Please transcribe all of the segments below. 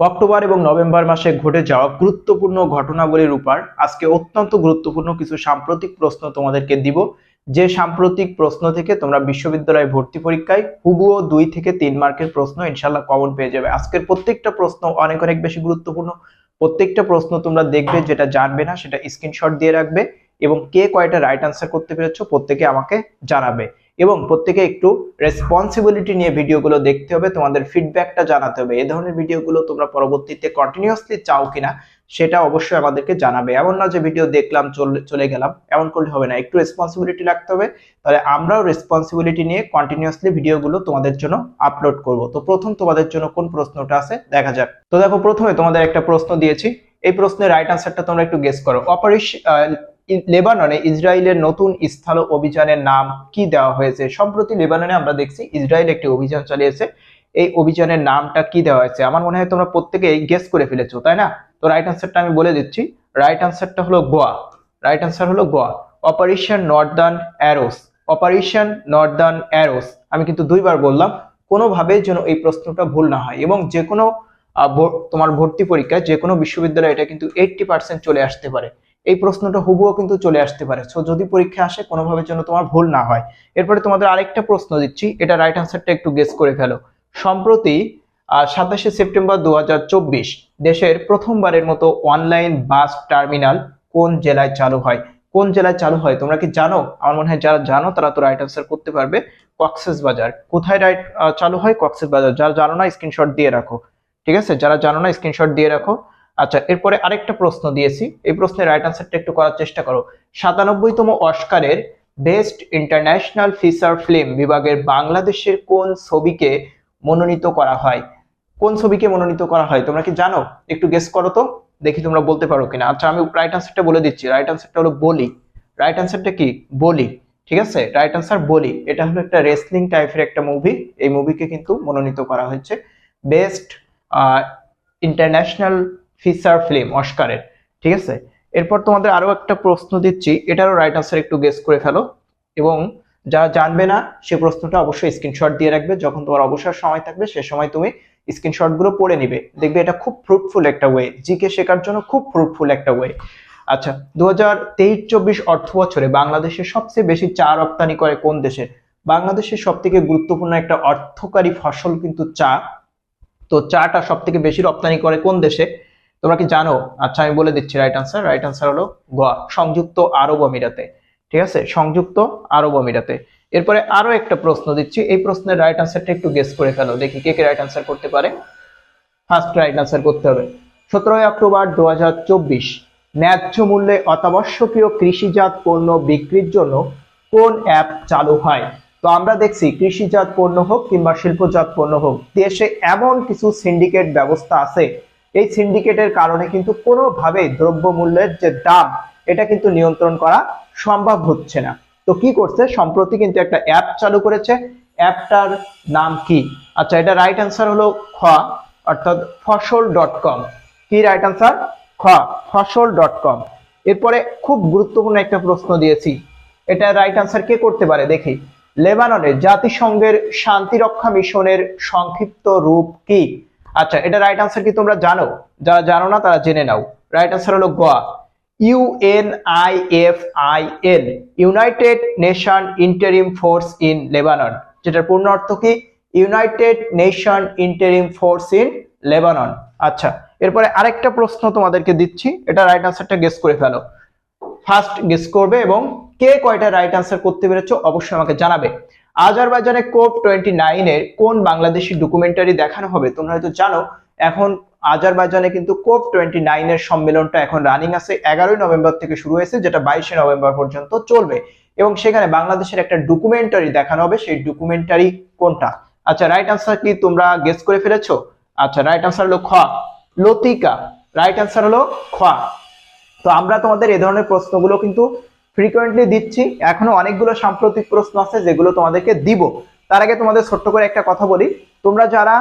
October এবং November মাসে ঘটে যাওয়া গুরুত্বপূর্ণ ঘটনাবলীর উপর আজকে অত্যন্ত গুরুত্বপূর্ণ কিছু সাম্প্রতিক প্রশ্ন তোমাদেরকে দিব। যে সাম্প্রতিক প্রশ্ন থেকে তোমরা বিশ্ববিদ্যালয়ে ভর্তি পরীক্ষায় হুবুও দুই থেকে তিন মার্কের প্রশ্ন ইনশাল্লাহ কমন পেয়ে যাবে। আজকের প্রত্যেকটা প্রশ্ন অনেক অনেক বেশি গুরুত্বপূর্ণ। প্রত্যেকটা প্রশ্ন তোমরা দেখবে, যেটা জানবে না, সেটা স্ক্রিনশট দিয়ে রাখবে এবং কে কয়টা রাইট আনসার করতে পেরেছ প্রত্যেকে আমাকে জানাবে। এবং প্রত্যেকে একটু রেসপন্সিবিলিটি নিয়ে ভিডিওগুলো দেখতে হবে, তোমাদের ফিডব্যাকটা জানাতে হবে। এই ধরনের ভিডিওগুলো তোমরা পরবর্তীতে কন্টিনিউয়াসলি চাও কিনা, সেটা অবশ্যই আমাদেরকে জানাবে। এমন না যে ভিডিও দেখলাম, চলে গেলাম, এমন করলে হবে না। একটু রেসপন্সিবিলিটি রাখতে হবে, তাহলে আমরাও রেসপন্সিবিলিটি নিয়ে কন্টিনিউয়াসলি ভিডিওগুলো তোমাদের জন্য আপলোড করব। তো প্রথম তোমাদের জন্য কোন প্রশ্নটা আছে, দেখা যাক। তো দেখো, প্রথমে তোমাদের একটা প্রশ্ন দিয়েছি। এই প্রশ্নের রাইট আনসারটা তোমরা একটু গেস করো। অপারেশন লেবাননে ইসরায়েলের নতুন স্থল অভিযানের নাম কি দেওয়া হয়েছে? সম্প্রতি লেবাননে আমরা দেখছি ইসরায়েল একটি অভিযান চালিয়েছে। এই অভিযানের নামটা কি দেওয়া হয়েছে? আমার মনে হয় তোমরা প্রত্যেকে গেস করে ফেলেছো, তাই না? তো রাইট আনসারটা আমি বলে দিচ্ছি। রাইট আনসারটা হলো গোয়া। রাইট আনসার হলো Goa. Operation northern arrows operation northern arrows আমি কিন্তু দুইবার বললাম কোনোভাবে যেন এই প্রশ্নটা ভুল না হয় এবং যে কোনো তোমার ভর্তি পরীক্ষায় যে কোনো বিশ্ববিদ্যালয়ে এটা কিন্তু এইটটি পার্সেন্ট চলে আসতে পারে। এই প্রশ্নটা হুবুও কিন্তু চলে আসতে পারে। সো যদি পরীক্ষা আসে, কোনোভাবে যেন তোমার ভুল না হয়। এরপরে তোমাদের আরেকটা প্রশ্ন দিচ্ছি। এটা রাইট আনসারটা একটু গেস করে ফেলো। সম্প্রতি সাতাশে সেপ্টেম্বর দু হাজার চব্বিশ, দেশের প্রথমবারের মতো অনলাইন বাস টার্মিনাল কোন জেলায় চালু হয়? কোন জেলায় চালু হয়? তোমরা কি জানো? আমার মনে হয় যারা জানো, তারা তো রাইট আনসার করতে পারবে। কক্সেস বাজার কোথায় রাইট চালু হয়? কক্সেস বাজার যারা জানো না স্ক্রিনশট দিয়ে রাখো। ঠিক আছে? যারা জানো না স্ক্রিনশট দিয়ে রাখো। আচ্ছা এরপরে আরেকটা প্রশ্ন দিয়েছি। এই প্রশ্নের রাইট আনসারটা একটু করার চেষ্টা করো। সাতানব্বইতম অস্কারের বেস্ট ইন্টারন্যাশনাল ফিচার ফিল্ম বিভাগের বাংলাদেশের কোন ছবিকে মনোনীত করা হয়? কোন ছবিকে মনোনীত করা হয়? তোমরা কি জানো? একটু গেস করো তো। দেখি তোমরা বলতে পারো কিনা। আচ্ছা আমি রাইট আনসারটা বলে দিচ্ছি। রাইট আনসারটা হলো বলি। রাইট আনসারটা কি? বলি। ঠিক আছে? রাইট আনসার বলি। এটা হলো একটা রেসলিং টাইপের একটা মুভি এই মুভিকে কিন্তু মনোনীত করা হয়েছে। বেস্ট ইন্টারন্যাশনাল ফিচার ফিল্ম অস্কারের ঠিক আছে? এরপর তোমাদের আরও একটা প্রশ্ন দিচ্ছি, এটারও রাইট আনসার একটু গেস করে ফেলো। এবং যারা জানবে না, সে প্রশ্নটা অবশ্যই স্ক্রিনশট দিয়ে রাখবে। যখন তোমার অবসর সময় থাকবে, সে সময় তুমি স্ক্রিনশটগুলো পড়ে নিবে। দেখবে এটা খুব ফ্রুটফুল একটা ওয়ে জিকে শেখার জন্য খুব ফ্রুটফুল একটা ওয়ে আচ্ছা দু হাজার তেইশ চব্বিশ অর্থ বছরে বাংলাদেশে সবচেয়ে বেশি চা রপ্তানি করে কোন দেশে? বাংলাদেশের সব থেকে গুরুত্বপূর্ণ একটা অর্থকারী ফসল কিন্তু চা। তো চাটা সব থেকে বেশি রপ্তানি করে কোন দেশে? তোমরা কি জানো? আচ্ছা আমি বলে দিচ্ছি রাইট আনসার রাইট আনসার হলো গোয়া সংযুক্ত আরব আমিরাতে। ঠিক আছে? সংযুক্ত আরব আমিরাতে। এরপরে আরও একটা প্রশ্ন দিচ্ছি। এই প্রশ্নের রাইট আনসারটা একটু গেস করে ফেলো। দেখি কে কে রাইট আনসার করতে পারে। ফার্স্ট রাইট আনসার করতে হবে। সতেরোই অক্টোবর দু হাজার চব্বিশ, ন্যায্য মূল্যে অত্যাবশ্যকীয় কৃষিজাত পণ্য বিক্রির জন্য কোন অ্যাপ চালু হয়? তো আমরা দেখছি কৃষিজাত পণ্য হোক কিংবা শিল্পজাত পণ্য হোক, দেশে এমন কিছু সিন্ডিকেট ব্যবস্থা আছে এই সিন্ডিকেটের কারণে কিন্তু কোনোভাবে দ্রব্য মূল্যের যে দাম, এটা কিন্তু নিয়ন্ত্রণ করা সম্ভব হচ্ছে না। তো কি করছে? সম্প্রতি কিন্তু একটা অ্যাপ চালু করেছে। অ্যাপটার নাম কি? আচ্ছা এটা রাইট অ্যান্সার হলো খ, অর্থাৎ ফসল ডট কম কি রাইট অ্যান্সার খ ফসল ডট কম এরপরে খুব গুরুত্বপূর্ণ একটা প্রশ্ন দিয়েছি। এটা রাইট অ্যান্সার কে করতে পারে? দেখি। লেবাননে জাতিসংঘের শান্তিরক্ষা মিশনের সংক্ষিপ্ত রূপ কি? আচ্ছা এটা রাইট অ্যান্সার কি তোমরা জানো? যারা জানো না, তারা জেনে নাও। রাইট অ্যান্সার হলো Goa. UN I F I UNIFIL United Nation interim force in Lebanon যেটার পূর্ণ অর্থ কি? United Nation interim force in Lebanon আচ্ছা এরপরে আরেকটা প্রশ্ন তোমাদেরকে দিচ্ছি। এটা রাইট আনসারটা গেস করে ফেলো। ফার্স্ট গেস করবে এবং কে কয়টা রাইট আনসার করতে পেরেছ? অবশ্যই আমাকে জানাবে। আজারবাইজানে কোপ টোয়েন্টি নাইনের কোন বাংলাদেশি ডকুমেন্টারি দেখানো হবে, তোমরা হয়তো জানো। এখন আজারবাইজানে কিন্তু কোপ টোয়েন্টি নাইনের সম্মেলনটা এখন রানিং আছে। এগারোই নভেম্বর থেকে শুরু হয়েছে, যেটা বাইশে নভেম্বর পর্যন্ত চলবে। এবং সেখানে বাংলাদেশের একটা ডকুমেন্টারি দেখানো হবে, সেই ডকুমেন্টারি কোনটা? আচ্ছা রাইট আনসার কি তোমরা গেস করে ফেলেছো? আচ্ছা রাইট আনসার হলো খ। লতিকা। রাইট আনসার হলো খ। তো আমরা তোমাদের এ ধরনের প্রশ্নগুলো কিন্তু ফ্রিকোয়েন্টলি দিচ্ছি। এখনও অনেকগুলো সাম্প্রতিক প্রশ্ন আছে যেগুলো তোমাদেরকে দিব। তার আগে তোমাদের ছোট্ট করে একটা কথা বলি। তোমরা যারা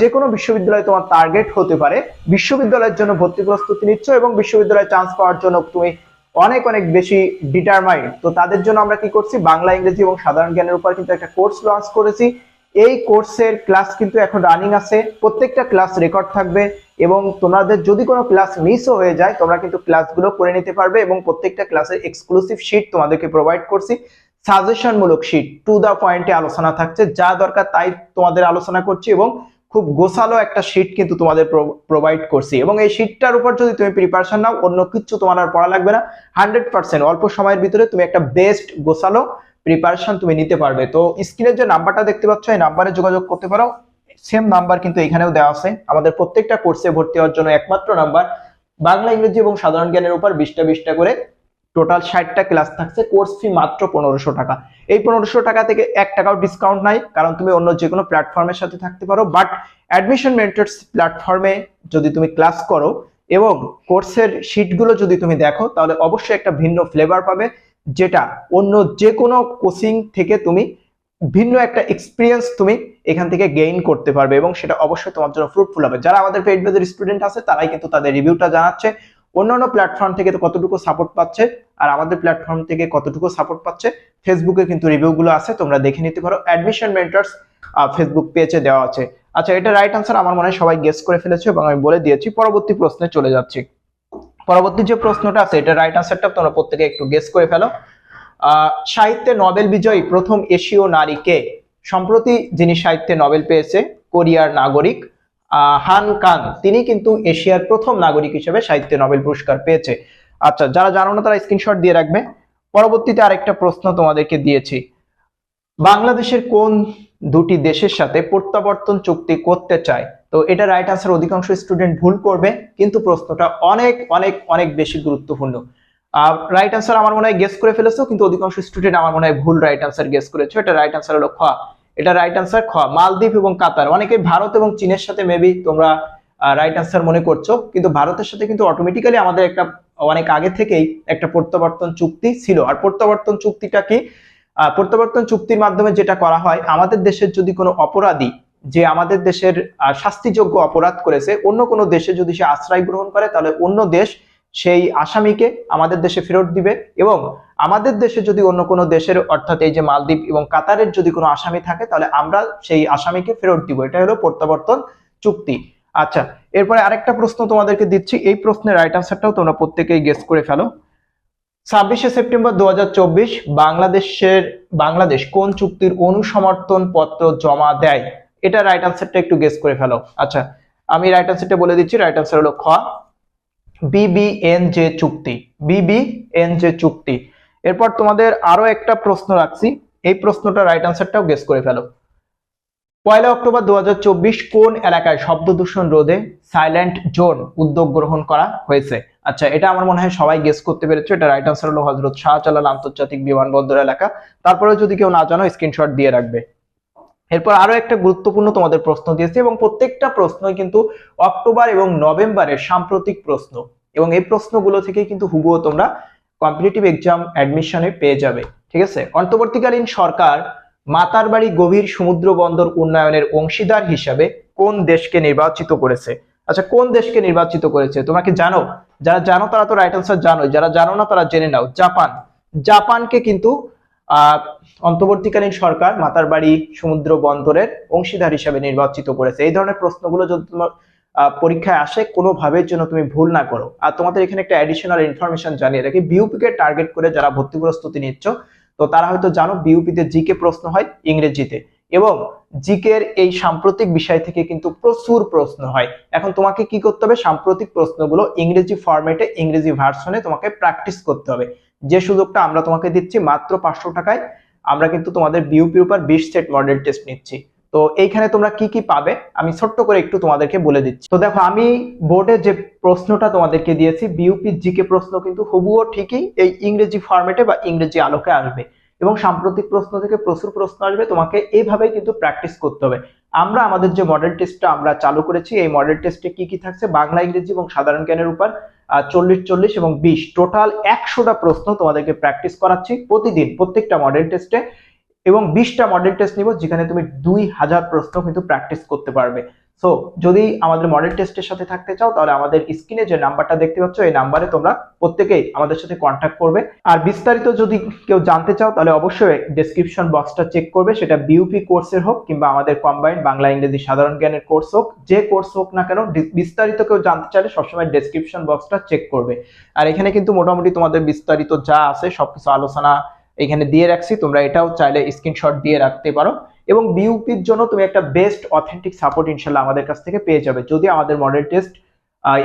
যে কোনো বিশ্ববিদ্যালয়ে তোমার টার্গেট হতে পারে, বিশ্ববিদ্যালয়ের জন্য ভর্তি প্রস্তুতি নিচ্ছ এবং বিশ্ববিদ্যালয়ে চান্স পাওয়ার জন্য তুমি অনেক অনেক বেশি ডিটারমাইন্ড তো তাদের জন্য আমরা কি করছি? বাংলা, ইংরেজি এবং সাধারণ জ্ঞানের উপর কিন্তু একটা কোর্স লঞ্চ করেছি। এই কোর্সের ক্লাস কিন্তু এখন রানিং আছে। প্রত্যেকটা ক্লাস রেকর্ড থাকবে। এবং তোমাদের যদি কোনো ক্লাস মিসও হয়ে যায়, তোমরা কিন্তু ক্লাসগুলো করে নিতে পারবে এবং প্রত্যেকটা ক্লাসের এক্সক্লুসিভ শিট তোমাদেরকে প্রোভাইড করছি। সাজেশনমূলক শিট টু দা পয়েন্টে আলোচনা থাকছে, যা দরকার তাই তোমাদের আলোচনা করছি এবং খুব গোছালো একটা শিট কিন্তু তোমাদের প্রোভাইড করছি। এবং এই শিটটার উপর যদি তুমি প্রিপারেশন নাও, অন্য কিছু তোমার আর পড়া লাগবে না। হান্ড্রেড পার্সেন্ট অল্প সময়ের ভিতরে তুমি একটা বেস্ট গোছালো প্রিপারেশন তুমি নিতে পারবে। তো স্ক্রিনের যে নাম্বারটা দেখতে পাচ্ছ, এই নাম্বারে যোগাযোগ করতে পারো। সেম নাম্বার কিন্তু এখানেও দেওয়া আছে। আমাদের প্রত্যেকটা কোর্সে ভর্তি হওয়ার জন্য একমাত্র নাম্বার বাংলা, ইংরেজি এবং সাধারণ জ্ঞানের উপর বিশটা বিশটা করে টোটাল ষাটটা ক্লাস থাকছে। কোর্স ফি মাত্র পনেরোশো টাকা। এই পনেরোশো টাকা থেকে এক টাকাও ডিসকাউন্ট নাই, কারণ তুমি অন্য যে কোনো প্ল্যাটফর্মের সাথে থাকতে পারো। বাট অ্যাডমিশন মেন্টার্স প্ল্যাটফর্মে যদি তুমি ক্লাস করো এবং কোর্সের শিটগুলো যদি তুমি দেখো, তাহলে অবশ্যই একটা ভিন্ন ফ্লেভার পাবে, যেটা অন্য যে কোনো কোচিং থেকে তুমি ভিন্ন একটা এক্সপিরিয়েন্স তুমি এখান থেকে গেইন করতে পারবে এবং সেটা অবশ্যই তোমার জন্য ফ্রুটফুল হবে। যারা আমাদের পেইড বেজের স্টুডেন্ট আছে, তারাই কিন্তু তাদের রিভিউটা জানাচ্ছে। অন্যান্য প্ল্যাটফর্ম থেকে কতটুকু সাপোর্ট পাচ্ছে, আর আমাদের প্ল্যাটফর্ম থেকে কতটুকু সাপোর্ট পাচ্ছে ফেসবুকে কিন্তু রিভিউগুলো আছে, তোমরা দেখে নিতে পারো। অ্যাডমিশন মেন্টার্স ফেসবুক পেজে দেওয়া আছে। আচ্ছা এটা রাইট আনসার আমার মনে হয় সবাই গেস করে ফেলেছে এবং আমি বলে দিয়েছি, পরবর্তী প্রশ্নে চলে যাচ্ছি। পরবর্তী যে প্রশ্নটা আছে, এটা রাইট আনসারটা তোমরা প্রত্যেকে একটু গেস করে ফেলো। সাহিত্যে নোবেল বিজয়ী প্রথম এশীয় নারীকে সম্প্রতি যিনি সাহিত্যে নোবেল পেয়েছে, কোরিয়ার নাগরিক হান কান, তিনি কিন্তু এশিয়ার প্রথম নাগরিক হিসেবে সাহিত্যে নোবেল পুরস্কার পেয়েছে। আচ্ছা যারা জানো না তারা স্ক্রিনশট দিয়ে রাখবে। পরবর্তীতে আরেকটা প্রশ্ন তোমাদেরকে দিয়েছি। বাংলাদেশের কোন দুটি দেশের সাথে প্রত্যাবর্তন চুক্তি করতে চায়? তো এটা রাইট আনসার অধিকাংশ স্টুডেন্ট ভুল করবে, কিন্তু প্রশ্নটা অনেক অনেক অনেক বেশি গুরুত্বপূর্ণ। রাইট আনসার আমার মনে হয় গেস করে ফেলেছো, কিন্তু অধিকাংশ স্টুডেন্ট আমার মনে হয় ভুল রাইট আনসার গেস করেছ। এটা রাইট আনসার হলো খ। এটা রাইট আনসার খ। মালদ্বীপ এবং কাতার। অনেকে ভারত এবং চীনের সাথে মেবি তোমরা রাইট আনসার মনে করছ, কিন্তু ভারতের সাথে কিন্তু অটোমেটিক্যালি আমাদের একটা, অনেক আগে থেকেই একটা প্রত্যাবর্তন চুক্তি ছিল। আর প্রত্যাবর্তন চুক্তিটা কি? প্রত্যাবর্তন চুক্তির মাধ্যমে যেটা করা হয়, আমাদের দেশের যদি কোনো অপরাধী যে আমাদের দেশের শাস্তিযোগ্য অপরাধ করেছে, অন্য কোনো দেশে যদি সে আশ্রয় গ্রহণ করে, তাহলে অন্য দেশ সেই আসামিকে আমাদের দেশে ফেরত দিবে এবং আমাদের দেশে যদি অন্য কোনো দেশের অর্থাৎ এই যে মালদ্বীপ এবং কাতারের যদি কোনো আসামি থাকে, তাহলে আমরা সেই আসামিকে ফেরত দিব। এটা হলো প্রত্যাবর্তন চুক্তি। আচ্ছা এরপরে আরেকটা প্রশ্ন তোমাদেরকে দিচ্ছি। এই প্রশ্নের রাইট আনসারটাও তোমরা প্রত্যেকেই গেস করে ফেলো। ছাব্বিশে সেপ্টেম্বর দু হাজার চব্বিশ বাংলাদেশের, বাংলাদেশ কোন চুক্তির অনুসমর্থন পত্র জমা দেয়? এটা রাইট আনসারটা একটু গেস করে ফেলো। আচ্ছা আমি রাইট আনসারটা বলে দিচ্ছি। রাইট আনসার হলো খ। বিবিএনজে চুক্তি বিবিএনজে চুক্তি। এরপর তোমাদের আরও একটা প্রশ্ন রাখছি, এই প্রশ্নটা রাইট আনসারটাও গেস করে ফেলো। পয়লা অক্টোবর দু হাজার চব্বিশ কোন এলাকায় শব্দ দূষণ রোধে সাইলেন্ট জোন উদ্যোগ গ্রহণ করা হয়েছে? আচ্ছা এটা আমার মনে হয় সবাই গেস করতে পেরেছ, এটা রাইট আনসার হলো হজরত শাহজালাল আন্তর্জাতিক বিমানবন্দর এলাকা। তারপরে যদি কেউ না জানো স্ক্রিনশট দিয়ে রাখবে। এরপর আরও একটা গুরুত্বপূর্ণ তোমাদের প্রশ্ন দিয়েছে এবং প্রত্যেকটা প্রশ্নই কিন্তু অক্টোবর এবং নভেম্বরের সাম্প্রতিক প্রশ্ন। এবং এই প্রশ্নগুলো থেকে কিন্তু হুবুও তোমরা কম্পিটিটিভ এক্সাম অ্যাডমিশনে পেয়ে যাবে। ঠিক আছে? অন্তর্বর্তীকালীন সরকার মাতার বাড়ি গভীর সমুদ্র বন্দর উন্নয়নের অংশীদার হিসাবে কোন দেশকে নির্বাচিত করেছে? আচ্ছা কোন দেশকে নির্বাচিত করেছে? তোমরা কি জানো? যারা জানো তারা তো রাইট আনসার জানো যারা জানো না তারা জেনে নাও। জাপান। জাপানকে কিন্তু অন্তর্বর্তীকালীন সরকার মাতার বাড়ি সমুদ্র বন্দরের অংশীদার হিসাবে নির্বাচিত করেছে। এই ধরনের প্রশ্নগুলো যদি তোমার পরীক্ষায় আসে কোনোভাবের জন্য তুমি ভুল না করো। আর তোমাদের এখানে একটা অ্যাডিশনাল ইনফরমেশন জানিয়ে রাখি। বিউপি কে টার্গেট করে যারা ভর্তি প্রস্তুতি নিচ্ছ, তো তারা হয়তো জানো বিউপিতে জিকে প্রশ্ন হয় ইংরেজিতে। এবং জিকের এই সাম্প্রতিক বিষয় থেকে কিন্তু প্রচুর প্রশ্ন হয়। এখন তোমাকে কি করতে হবে? সাম্প্রতিক প্রশ্নগুলো ইংরেজি ফরম্যাটে ইংরেজি ভার্সনে তোমাকে প্র্যাকটিস করতে হবে। যে সুযোগটা আমরা তোমাকে দিচ্ছি মাত্র পাঁচশো টাকায়, আমরা কিন্তু তোমাদের বিউপির উপর বিশ সেট মডেল টেস্ট নিচ্ছি। তো এইখানে তোমরা কি কি পাবে, আমি ছোট্ট করে একটু তোমাদেরকে বলে দিচ্ছি। তো দেখো, আমি বোর্ডে যে প্রশ্নটা তোমাদেরকে দিয়েছি বিউপি জিকে প্রশ্ন কিন্তু হুবুও ঠিকই এই ইংরেজি ফরম্যাটে বা ইংরেজি আলোকে আসবে। এবং সাম্প্রতিক প্রশ্ন থেকে প্রচুর প্রশ্ন আসবে, তোমাকে এইভাবেই কিন্তু প্র্যাকটিস করতে হবে। আমরা আমাদের যে মডেল টেস্টটা আমরা চালু করেছি, এই মডেল টেস্টে কি কি থাকছে, বাংলা, ইংরেজি এবং সাধারণ জ্ঞানের উপর। চল্লিশ চল্লিশ এবং বিশ। টোটাল একশোটা প্রশ্ন তোমাদেরকে প্র্যাকটিস করাচ্ছি প্রতিদিন প্রত্যেকটা মডেল টেস্টে এবং বিশটা মডেল টেস্ট নিব, যেখানে তুমি দুই হাজার প্রশ্ন কিন্তু প্র্যাকটিস করতে পারবে। সো যদি আমাদের মডেল টেস্টের সাথে থাকতে চাও, তাহলে আমাদের স্ক্রিনে যে নাম্বারটা দেখতে পাচ্ছ, এই নাম্বারে তোমরা প্রত্যেকেই আমাদের সাথে কন্ট্যাক্ট করবে। আর বিস্তারিত যদি কেউ জানতে চাও, তাহলে অবশ্যই ডেসক্রিপশন বক্সটা চেক করবে। সেটা বিউপি কোর্সের হোক কিংবা আমাদের কম্বাইন্ড বাংলা, ইংরেজি সাধারণ জ্ঞানের কোর্স হোক, যে কোর্স হোক না কেন বিস্তারিত কেউ জানতে চাইলে সবসময় ডেসক্রিপশন বক্সটা চেক করবে। আর এখানে কিন্তু মোটামুটি তোমাদের বিস্তারিত যা আছে, সবকিছু আলোচনা এখানে দিয়ে রাখছি, তোমরা এটাও চাইলে স্ক্রিনশট দিয়ে রাখতে পারো। এবং বিউপির জন্য তুমি একটা বেস্ট অথেন্টিক সাপোর্ট ইনশাল্লাহ আমাদের কাছ থেকে পেয়ে যাবে, যদি আমাদের মডেল টেস্ট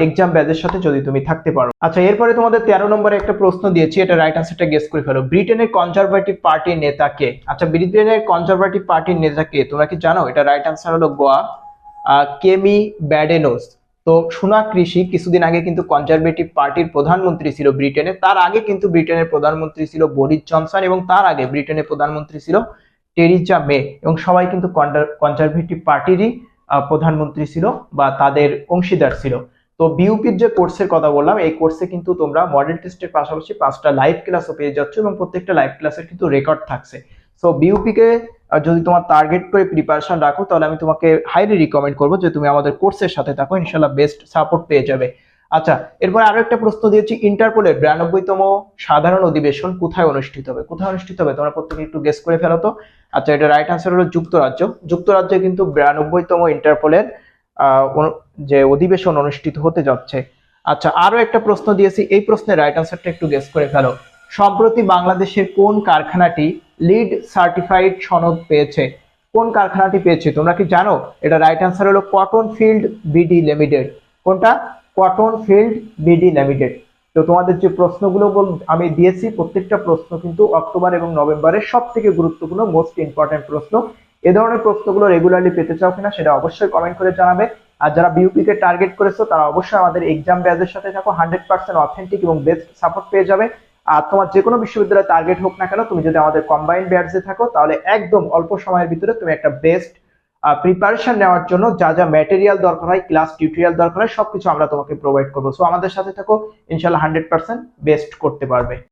এক্সাম ব্যাচের সাথে যদি তুমি থাকতে পারো। আচ্ছা এরপরে তোমাদের তেরো নম্বরে একটা প্রশ্ন দিয়েছি, এটা রাইট আনসারটা গেস করে ফেলো। ব্রিটেনের কনজারভেটিভ পার্টির নেতা কে? আচ্ছা ব্রিটেনের কনজারভেটিভ পার্টির নেতা কে? তোমরা কি জানো? এটা রাইট আনসার হলো গোয়া। কেমি ব্যাডেনোস। তো সোনা কৃষি কিছুদিন আগে কিন্তু কনজারভেটিভ পার্টির প্রধানমন্ত্রী ছিল ব্রিটেনে, তার আগে কিন্তু ব্রিটেনের প্রধানমন্ত্রী ছিল বরিস জনসন এবং তার আগে ব্রিটেনের প্রধানমন্ত্রী ছিল টেরিজা মে এবং সবাই কিন্তু কনজারভেটিভ পার্টিরই প্রধানমন্ত্রী ছিল বা তাদের অংশীদার ছিল। তো বিউপির যে কোর্সের কথা বললাম, এই কোর্সে কিন্তু তোমরা মডেল টেস্টের পাশাপাশি পাঁচটা লাইভ ক্লাসও পেয়ে যাচ্ছ এবং প্রত্যেকটা লাইভ ক্লাসের কিন্তু রেকর্ড থাকছে। সো বিউপিকে যদি তোমার টার্গেট করে প্রিপারেশন রাখো, তাহলে আমি তোমাকে হাইলি রিকমেন্ড করব যে তুমি আমাদের কোর্সের সাথে থাকো, ইনশাল্লাহ বেস্ট সাপোর্ট পেয়ে যাবে। আচ্ছা এরপর আরও একটা প্রশ্ন দিয়েছি ইন্টারপোলের বিরানব্বইতম সাধারণ অধিবেশন কোথায় অনুষ্ঠিত হবে? কোথায় অনুষ্ঠিত হবে? তোমরা প্রত্যেকে একটু গেস করে ফেলো তো। আচ্ছা এটা রাইট আনসার হলো যুক্তরাজ্য। যুক্তরাজ্যে কিন্তু বিরানব্বইতম ইন্টারপোলের যে অধিবেশন অনুষ্ঠিত হতে যাচ্ছে। আচ্ছা আরও একটা প্রশ্ন দিয়েছি, এই প্রশ্নের রাইট আনসারটা একটু গেস করে ফেলো। সম্প্রতি বাংলাদেশের কোন কারখানাটি লিড সার্টিফাইড সনদ পেয়েছে। কোন কারখানাটি পেয়েছে? তোমরা কি জানো? এটা রাইট আনসার হলো কটন ফিল্ড বিডি লিমিটেড কোনটা? কটন ফিল্ড বিডি লিমিটেড তো তোমাদের যে প্রশ্নগুলো আমি দিয়েছি, প্রত্যেকটা প্রশ্ন কিন্তু অক্টোবর এবং নভেম্বরের সব থেকে গুরুত্বপূর্ণ মোস্ট ইম্পর্টেন্ট প্রশ্ন। এ ধরনের প্রশ্নগুলো রেগুলারলি পেতে চাও কিনা সেটা অবশ্যই কমেন্ট করে জানাবে। আর যারা বিউপি কে টার্গেট করেছ, তারা অবশ্যই আমাদের এক্সাম ব্যাচের সাথে থাকো। হান্ড্রেড পার্সেন্ট অথেন্টিক এবং বেস্ট সাপোর্ট পেয়ে যাবে। আর তোমার যে কোনো বিশ্ববিদ্যালয়ে টার্গেট হোক না কেন, তুমি যদি আমাদের কম্বাইন ব্যাচে থাকো, তাহলে একদম অল্প সময়ের ভিতরে তুমি একটা বেস্ট প্রিপারেশন নেওয়ার জন্য যা যা ম্যাটেরিয়াল দরকার হয় ক্লাস টিউটোরিয়াল দরকার হয়, সবকিছু আমরা তোমাকে প্রোভাইড করব। সো আমাদের সাথে থাকো ইনশাল্লাহ হান্ড্রেড পার্সেন্ট বেস্ট করতে পারবে।